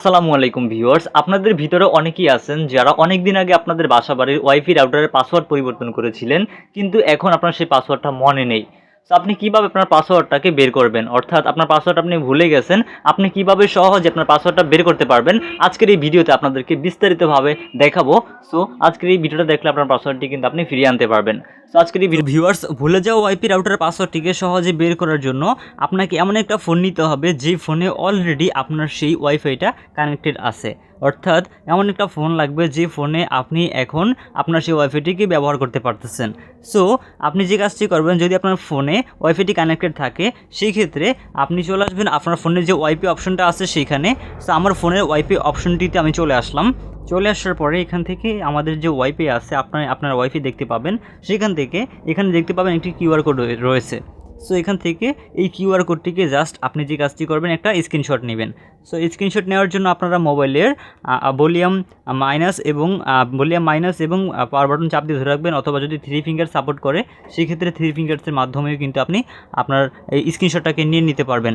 আসসালামু আলাইকুম ভিউয়ার্স। আপনাদের ভিতরে অনেকেই আছেন যারা অনেক দিন আগে আপনাদের বাসা বাড়ির ওয়াইফি রাউটারের পাসওয়ার্ড পরিবর্তন করেছিলেন, কিন্তু এখন আপনার সেই পাসওয়ার্ডটা মনে নেই। তো আপনি কীভাবে আপনার পাসওয়ার্ডটাকে বের করবেন? অর্থাৎ আপনার পাসওয়ার্ড আপনি ভুলে গেছেন, আপনি কীভাবে সহজে আপনার পাসওয়ার্ডটা বের করতে পারবেন? আজকের এই ভিডিওতে আপনাদেরকে বিস্তারিতভাবে দেখাবো। সো আজকের এই ভিডিওটা দেখলে আপনার পাসওয়ার্ডটি কিন্তু আপনি ফিরিয়ে আনতে পারবেন। সো আজকের এই ভিউয়ার্স ভুলে যাওয়া ওয়াইপি রাউটারের পাসওয়ার্ডটিকে সহজে বের করার জন্য আপনাকে এমন একটা ফোন নিতে হবে, যে ফোনে অলরেডি আপনার সেই ওয়াইফাইটা কানেক্টেড আছে। অর্থাৎ এমন একটা ফোন লাগবে যে ফোনে আপনি এখন আপনার সেই ওয়াইফাইটিকে ব্যবহার করতে পারতেছেন। সো আপনি যে কাজটি করবেন, যদি আপনার ফোনে ওয়াইফাইটি কানেক্টেড থাকে, সেই ক্ষেত্রে আপনি চলে আসবেন আপনার ফোনে যে ওয়াইপি অপশনটা আছে সেইখানে সো আমার ফোনের ওয়াইপি অপশনটিতে আমি চলে আসলাম। চলে আসার পরে এখান থেকে আমাদের যে ওয়াইফাই আছে, আপনার আপনার ওয়াইফাই দেখতে পাবেন। সেখান থেকে এখানে দেখতে পাবেন একটি কিউআর কোড রয়েছে। সো এখান থেকে এই কিউআর কোডটিকে জাস্ট আপনি যে কাজটি করবেন, একটা স্ক্রিনশট নেবেন। সো স্ক্রিনশট নেওয়ার জন্য আপনারা মোবাইলের ভলিউম মাইনাস এবং ভলিউম মাইনাস এবং পাওয়ার বাটন চাপ দিয়ে ধরে রাখবেন অথবা যদি থ্রি ফিঙ্গার সাপোর্ট করে, সেক্ষেত্রে থ্রি ফিঙ্গার্সের মাধ্যমেও কিন্তু আপনি আপনার এই স্ক্রিনশটটাকে নিয়ে নিতে পারবেন।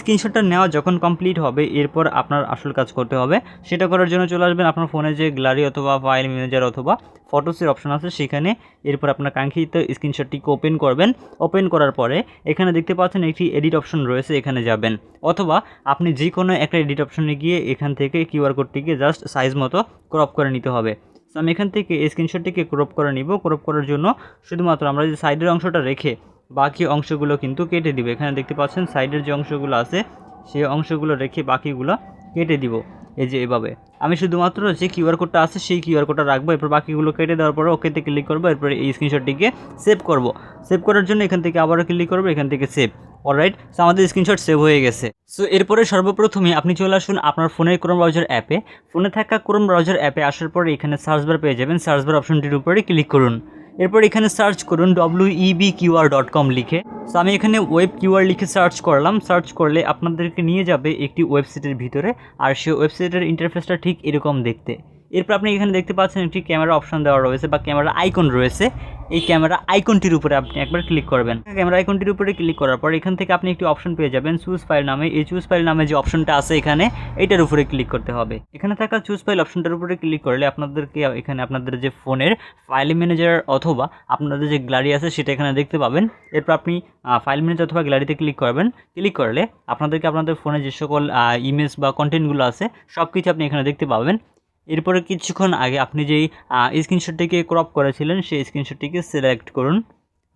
স্ক্রিনশটটা নেওয়া যখন কমপ্লিট হবে, এরপর আপনার আসল কাজ করতে হবে। সেটা করার জন্য চলে আসবেন আপনার ফোনে যে গ্যালারি অথবা ফাইল ম্যানেজার অথবা ফটোসের অপশন আছে, সেখানে এরপর আপনার কাঙ্ক্ষিত স্ক্রিনশটটিকে ওপেন করবেন। ওপেন করার পরে এখানে দেখতে পাচ্ছেন একটি এডিট অপশন রয়েছে, এখানে যাবেন। অথবা আপনি যে কোনো একটা এডিট অপশনে গিয়ে এখান থেকে কিউআর কোডটিকে জাস্ট সাইজ মতো ক্রপ করে নিতে হবে। আমি এখান থেকে স্ক্রিনশটটিকে ক্রপ করে নিব। ক্রপ করার জন্য শুধুমাত্র আমরা যে সাইডের অংশটা রেখে বাকি অংশগুলো কিন্তু কেটে দিব। এখানে দেখতে পাচ্ছেন সাইডের যে অংশগুলো আছে, সেই অংশগুলো রেখে বাকিগুলো কেটে দিব। এই যে এভাবে। আমি শুধুমাত্র যে কিউআর কোডটা আছে সেই কিউআর কোডটা রাখব, এরপর বাকিগুলো কেটে দেওয়ার পরে ওকে ওকেতে ক্লিক করব, এরপর এই স্ক্রিনশটটিকে সেভ করব। সেভ করার জন্য এখান থেকে আবারও ক্লিক করব, এখান থেকে সেভ অলরাইট সো আমাদের স্ক্রিনশট সেভ হয়ে গেছে। সো এরপরে সর্বপ্রথমে আপনি চলে আসুন আপনার ফোনের ক্রোম ব্রাউজার অ্যাপে ফোনে থাকা ক্রোম ব্রাউজার অ্যাপে আসার পরে এখানে সার্চ বার পেয়ে যাবেন। সার্চ বার অপশনটির উপরে ক্লিক করুন। এরপর এখানে সার্চ করুন W EB QR dot com লিখে। সো আমি এখানে ওয়েব কিউআর লিখে সার্চ করলাম। সার্চ করলে আপনাদেরকে নিয়ে যাবে একটি ওয়েবসাইটের ভিতরে। আর সেই ওয়েবসাইটের ইন্টারফেসটা ঠিক এরকম দেখতে। এরপর আপনি এখানে দেখতে পাচ্ছেন একটি ক্যামেরা অপশন দেওয়া রয়েছে বা ক্যামেরা আইকন রয়েছে। এই ক্যামেরা আইকনটির উপরে আপনি একবার ক্লিক করবেন। ক্যামেরা আইকনটির উপরে ক্লিক করার পর এখান থেকে আপনি একটি অপশন পেয়ে যাবেন চুজ ফাইল নামে। এই চুজ ফাইল নামে যে অপশনটা আছে এখানে, এটার উপরে ক্লিক করতে হবে। এখানে থাকা চুজ ফাইল অপশনটার উপরে ক্লিক করলে আপনাদেরকে এখানে আপনাদের যে ফোনের ফাইল ম্যানেজার অথবা আপনাদের যে গ্যালারি আছে সেটা এখানে দেখতে পাবেন। এরপর আপনি ফাইল ম্যানেজার অথবা গ্যালারিতে ক্লিক করবেন। ক্লিক করলে আপনাদেরকে আপনাদের ফোনে যে সকল ইমেজ বা কন্টেন্টগুলো আছে সব কিছু আপনি এখানে দেখতে পাবেন। এরপরে কিছুক্ষণ আগে আপনি যেই স্ক্রিনশটটিকে ক্রপ করেছিলেন, সেই স্ক্রিনশটটিকে সিলেক্ট করুন।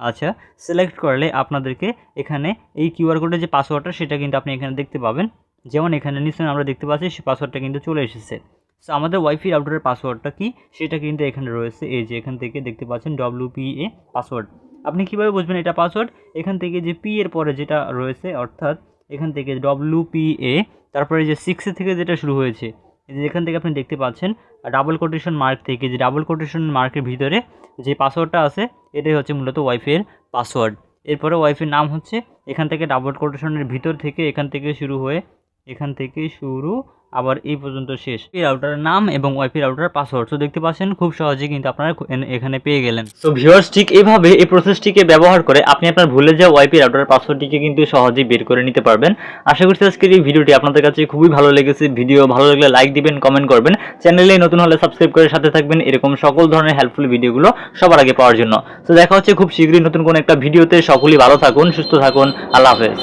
আচ্ছা সিলেক্ট করলে আপনাদেরকে এখানে এই কিউআর কোডের যে পাসওয়ার্ডটা সেটা কিন্তু আপনি এখানে দেখতে পাবেন। যেমন এখানে নিশ্চয়ই আমরা দেখতে পাচ্ছি সেই পাসওয়ার্ডটা কিন্তু চলে এসেছে। সো আমাদের ওয়াইফাই রাউটারের পাসওয়ার্ডটা কি? সেটা কিন্তু এখানে রয়েছে। এই যে এখান থেকে দেখতে পাচ্ছেন ডব্লিউপিএ পাসওয়ার্ড আপনি কীভাবে বুঝবেন এটা পাসওয়ার্ড এখান থেকে যে পি এর পরে যেটা রয়েছে, অর্থাৎ এখান থেকে ডব্লিউপিএ তারপরে যে সিক্সে থেকে যেটা শুরু হয়েছে এই যে এখান থেকে আপনি দেখতে পাচ্ছেন ডাবল কোটেশন মার্ক থেকে, যে ডাবল কোটেশন মার্কের ভিতরে যে পাসওয়ার্ডটা আছে, এটাই হচ্ছে মূলত ওয়াইফের পাসওয়ার্ড এরপরে ওয়াইফের নাম হচ্ছে, এখান থেকে ডাবল কোটেশনের ভিতর থেকে, এখান থেকে শুরু হয়ে, এখান থেকে শুরু আবার এই পর্যন্ত শেষ। এই রাউটারের নাম এবং ওয়াইফাই রাউটার পাসওয়ার্ড তো দেখতে পাচ্ছেন, খুব সহজেই কিন্তু আপনারা এখানে পেয়ে গেলেন। তো ভিউয়ার্স ঠিক এইভাবে এই প্রসেসটিকে ব্যবহার করে আপনি আপনার ভুলে যাওয়া ওয়াইফাই রাউটারের পাসওয়ার্ডটিকে কিন্তু সহজেই বের করে নিতে পারবেন। আশা করছি আজকের এই ভিডিওটি আপনাদের কাছে খুবই ভালো লেগেছে। ভিডিও ভালো লাগলে লাইক দিবেন কমেন্ট করবেন। চ্যানেলে নতুন হলে সাবস্ক্রাইব করে সাথে থাকবেন। এরকম সকল ধরনের হেল্পফুল ভিডিওগুলো সবার আগে পাওয়ার জন্য। তো দেখা হচ্ছে খুব শীঘ্রই নতুন কোনো একটা ভিডিওতে। সকলেই ভালো থাকুন, সুস্থ থাকুন। আল্লাহ হাফেজ।